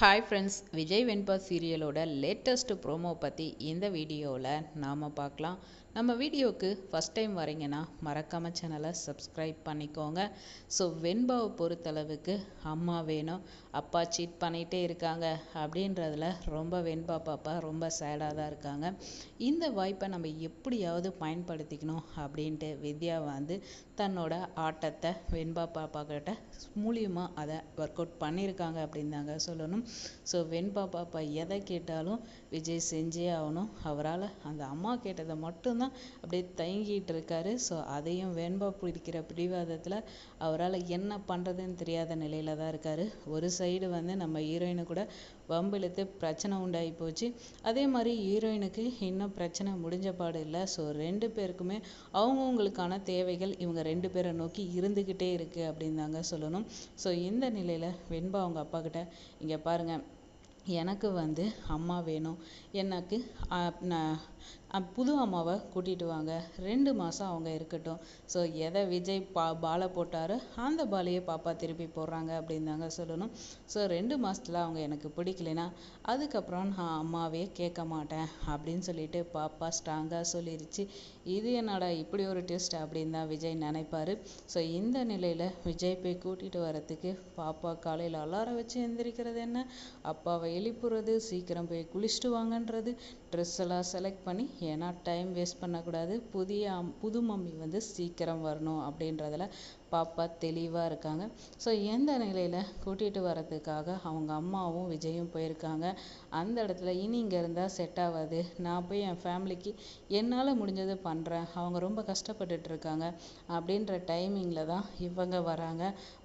Hi friends Vijay Venba சீரியலோட latest promo பற்றி இந்த வீடியோவில் நாம் பார்க்கலாம். நம்ம வீடியோவுக்கு ஃபஸ்ட் டைம் வரீங்கன்னா மறக்காமல் சேனலை சப்ஸ்கிரைப் பண்ணிக்கோங்க. ஸோ வெண்பாவை பொறுத்தளவுக்கு அம்மா வேணும். அப்பா சீட் பண்ணிகிட்டே இருக்காங்க அப்படின்றதுல ரொம்ப வெண்பா பாப்பா ரொம்ப சேடாக தான் இருக்காங்க. இந்த வாய்ப்பை நம்ம எப்படியாவது பயன்படுத்திக்கணும் அப்படின்ட்டு வித்யா வந்து தன்னோட ஆட்டத்தை வெண்பா பாப்பா கிட்ட மூலியமாக அதை ஒர்க் அவுட் பண்ணியிருக்காங்க அப்படின்னு தாங்க சொல்லணும். ஸோ வெண்பா பாப்பா எதை கேட்டாலும் விஜய் செஞ்சே ஆகணும். அவரால் அந்த அம்மா கேட்டதை மட்டும்தான் அப்படியே தயங்கிட்டு இருக்காரு ஸோ அதையும் வெண்பா பிடிக்கிற பிடிவாதத்தில் அவரால் என்ன பண்ணுறதுன்னு தெரியாத நிலையில தான் இருக்காரு. ஒரு சைடு வந்து நம்ம ஹீரோயினு கூட வம்பிழுத்து பிரச்சனை உண்டாகி போச்சு. அதே மாதிரி ஹீரோயினுக்கு இன்னும் பிரச்சனை முடிஞ்ச பாடு இல்லை. ஸோ ரெண்டு பேருக்குமே அவங்கவுங்களுக்கான தேவைகள் இவங்க ரெண்டு பேரை நோக்கி இருந்துக்கிட்டே இருக்குது அப்படின்னு தாங்க சொல்லணும். ஸோ இந்த நிலையில் வெண்பா அவங்க அப்பா கிட்ட இங்கே பாருங்க எனக்கு வந்து அம்மா வேணும். எனக்கு நான் புது அம்மாவை கூட்டிகிட்டு வாங்க. ரெண்டு மாதம் அவங்க இருக்கட்டும். ஸோ எதை விஜய் பா பாலை போட்டாரோ அந்த பாலையே பாப்பா திருப்பி போடுறாங்க அப்படின்னு தாங்க சொல்லணும். ஸோ ரெண்டு மாதத்துல அவங்க எனக்கு பிடிக்கலைன்னா அதுக்கப்புறம் நான் அம்மாவே கேட்க மாட்டேன் அப்படின்னு சொல்லிட்டு பாப்பா ஸ்ட்ராங்காக சொல்லிருச்சு. இது என்னடா இப்படி ஒரு டெஸ்ட் அப்படின்னு தான் விஜய் நினைப்பாரு. ஸோ இந்த நிலையில் விஜய் போய் கூட்டிகிட்டு வரத்துக்கு பாப்பா காலையில் அலாரம் வச்சு எந்திரிக்கிறது என்ன? அப்பாவை எழுப்புறது சீக்கிரம் போய் குளிச்சுட்டு வாங்கன்றது ட்ரெஸ் எல்லாம் செலக்ட் பண்ணி ஏன்னா டைம் வேஸ்ட் பண்ணக்கூடாது. புதிய புது மம்மி வந்து சீக்கிரம் வரணும் அப்படின்றதுல பாப்பா தெளிவாக இருக்காங்க. ஸோ எந்த நிலையில் கூட்டிகிட்டு வரதுக்காக அவங்க அம்மாவும் விஜயும் போயிருக்காங்க. அந்த இடத்துல இனி இங்கே இருந்தால் செட் ஆகாது. நான் போய் என் ஃபேமிலிக்கு என்னால் முடிஞ்சது பண்ணுறேன் அவங்க ரொம்ப கஷ்டப்பட்டுட்டு இருக்காங்க. அப்படின்ற டைமிங்கில் தான் இவங்க வராங்க.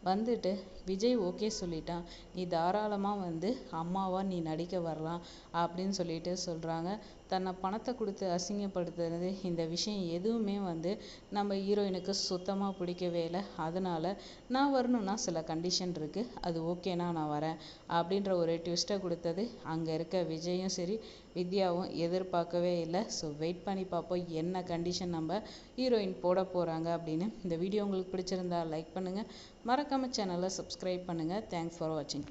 வந்துட்டு விஜய் ஓகே சொல்லிட்டான். நீ தாராளமாக வந்து அம்மாவாக நீ நடிக்க வரலாம் அப்படின்னு சொல்லிட்டு சொல்கிறாங்க தன்னை பணத்தை கொடுத்து அசிங்கப்படுத்துறது இந்த விஷயம் எதுவுமே வந்து நம்ம ஹீரோயினுக்கு சுத்தமாக பிடிக்கவே இல்லை. அதனால் நான் வரணும்னா சில கண்டிஷன் இருக்குது அது ஓகேனா நான் வரேன். அப்படின்ற ஒரு ட்விஸ்ட்டை கொடுத்தது. அங்கே இருக்க விஜயும் சரி வித்யாவும் எதிர்பார்க்கவே இல்லை. ஸோ வெயிட் பண்ணி பார்ப்போம் என்ன கண்டிஷன் நம்ம ஹீரோயின் போட போகிறாங்க அப்படின்னு. இந்த வீடியோ உங்களுக்கு பிடிச்சிருந்தா லைக் பண்ணுங்கள் மறக்காமல் சேனலை சப்ஸ்கிரைப் பண்ணுங்கள் தேங்க்ஸ் ஃபார் வாட்சிங்